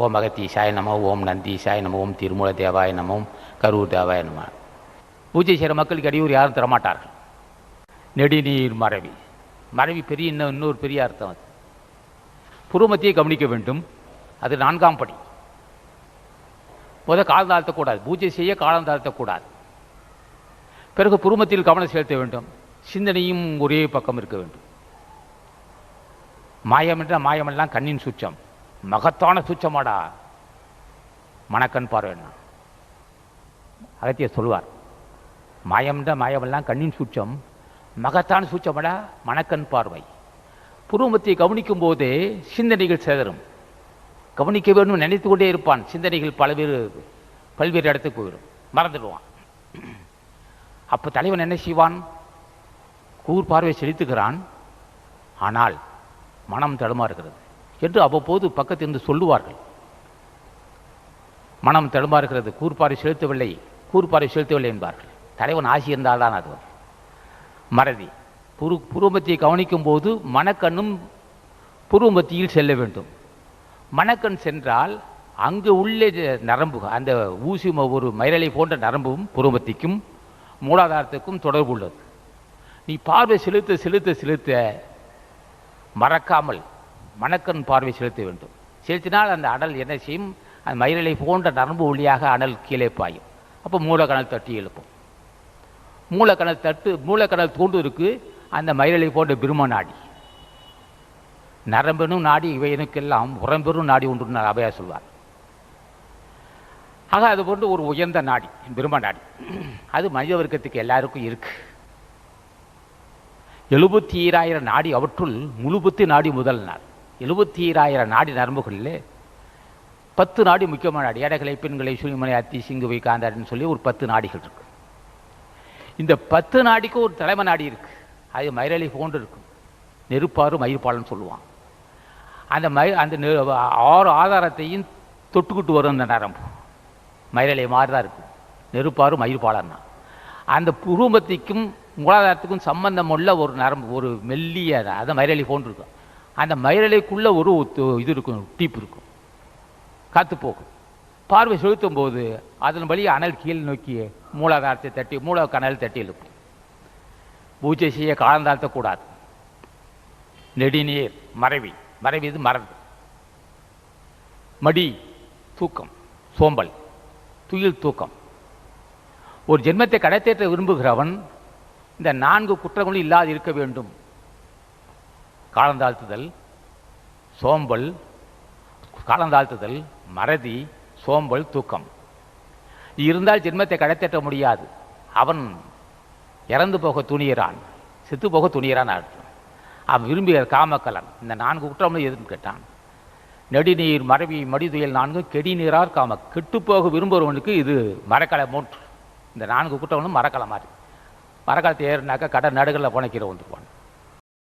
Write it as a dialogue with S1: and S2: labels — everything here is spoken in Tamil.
S1: ஓம் அகத்தீசாய நம ஓம் நந்தீசாய நமோ ஓம் திருமூல தேவாய நமோ கரூர் தேவாய நம பூஜை செய்கிற மக்களுக்கு அடியூர் யாரும் தரமாட்டார்கள் நெடுநீர் மறைவி மறைவி பெரிய இன்னும் இன்னொரு பெரிய அர்த்தம் அது புருமத்தையே கவனிக்க வேண்டும் அது நான்காம் படி முதல் காலம் தாழ்த்தக்கூடாது பூஜை செய்ய காலம் தாழ்த்தக்கூடாது பிறகு புருமத்தில் கவனம் செலுத்த வேண்டும் சிந்தனையும் ஒரே பக்கம் இருக்க வேண்டும் மாயம் என்ற மாயமெல்லாம் கண்ணின் சுச்சம் மகத்தான சுச்சமாடா மணக்கண் பார்வைன்னா அகத்தியர் சொல்வார் மாயம்ன்ற மாயமெல்லாம் கண்ணின் சுச்சம் மகத்தான சூச்சமடா மணக்கண் பார்வை. புருவத்தை கவனிக்கும் போதே சிந்தனைகள் சேதரும் கவனிக்க வேண்டும் நினைத்து கொண்டே இருப்பான். சிந்தனைகள் பல்வேறு பல்வேறு இடத்துக்கு போயிடும். மறந்துடுவான். அப்போ தலைவன் என்ன செய்வான்? கூர் பார்வை செலுத்துகிறான். ஆனால் மனம் தடுமாறுகிறது. என்று அவ்வப்போது பக்கத்திலிருந்து சொல்லுவார்கள். மனம் தடுமாறுகிறது. கூர்பாறை செலுத்தவில்லை. கூர்பாறை செலுத்தவில்லை என்பார்கள். தலைவன் ஆசி இருந்தால்தான் அது. மறதி. புரு புருவமத்தியை கவனிக்கும் போது மனக்கண்ணும் புருவமத்தியில் செல்ல வேண்டும். மணக்கண் சென்றால் அங்கு உள்ளே நரம்பு அந்த ஊசி ம- ஒரு மயிரலை போன்ற நரம்பும் புருவமத்திக்கும் மூலாதாரத்துக்கும் தொடர்பு உள்ளது நீ பார்வை செலுத்த செலுத்த செலுத்த மறக்காமல் மணக்கண் பார்வை செலுத்த வேண்டும். செலுத்தினால் அந்த அனல் என்ன செய்யும்? அந்த மயிரலை போன்ற நரம்பு ஒளியாக அனல் கீழே பாயும். அப்போ மூலக்கணல் தட்டி எழுப்பும். மூலக்கணல் தட்டு மூலக்கணல் தூண்டுவதற்கு அந்த மயிரலை போன்ற பிரம்ம நாடி. நரம்பெனும் நாடி இவையனுக்கெல்லாம் உரம்பெறும் நாடி ஒன்று அவையா சொல்வார். ஆக அது போன்று ஒரு உயர்ந்த நாடி பிரம்ம நாடி. அது மனித வர்க்கத்துக்கு எல்லாருக்கும் இருக்கு. எழுபத்தி ஈராயிரம் நாடி அவற்றுள் முழுபத்து நாடி முதல் நாள். எழுபத்தி ஈராயிரம் நாடி நரம்புகளில் பத்து நாடி முக்கியமான நாடு ஏடைகளை பெண்களை சுனிமலை அத்தி சிங்குவை காந்தாடின்னு சொல்லி ஒரு பத்து நாடிகள் இருக்கு. இந்த பத்து நாடிக்கு ஒரு தலைமை நாடி இருக்கு. அது மயிரலி போன்று இருக்கும். நெருப்பாறு மயிர்பாலன்னு சொல்லுவான் அந்த மயி அந்த நெ- ஆறு ஆதாரத்தையும் தொட்டுக்கிட்டு வரும் அந்த நரம்பு. மயிரலை மாதிரி தான் இருக்கும். நெருப்பாறு மயிர்பாலன்னா. அந்த புருவமத்திக்கும் மூலாதாரத்துக்கும் சம்பந்தம் உள்ள ஒரு நரம்பு ஒரு மெல்லிய அதை மயிரலி போன்று இருக்கும். அந்த மயிரலைக்குள்ள ஒரு இது இருக்கும் டீப் இருக்கும். காத்து போகும். பார்வை செலுத்தும் போது அதன் வழி அனல் கீழ் நோக்கி மூலாதாரத்தை தட்டி மூல கனல் தட்டி இருக்கும் பூஜை செய்ய கூடாது நெடுநீர் மறைவி மறைவி இது மறந்து. மடி தூக்கம் சோம்பல் துயில் தூக்கம். ஒரு ஜென்மத்தை கடைத்தேற்ற விரும்புகிறவன் இந்த நான்கு குற்றங்களும் இல்லாது இருக்க வேண்டும். காலந்தாழ்த்துதல் சோம்பல் காலந்தாழ்த்துதல் மறதி சோம்பல் தூக்கம். இருந்தால் ஜென்மத்தை கடைத்தட்ட முடியாது. அவன் இறந்து போக துணியிறான். செத்து போக துணியிறான் அர்த்தம். அவன் விரும்பிய காமக்கலன். இந்த நான்கு குற்றமும் எதுன்னு கேட்டான். நெடுநீர் மறவி மடிதுயல் நான்கு கெடி நீரார் காம கெட்டுப்போக விரும்புகிறவனுக்கு இது மரக்கலை மூன்று. இந்த நான்கு குற்றங்களும் மரக்கலை மாதிரி. மரக்காலத்தை ஏறினாக்கா கடை நடுகளில் புனைக்கிற வந்துருவான்.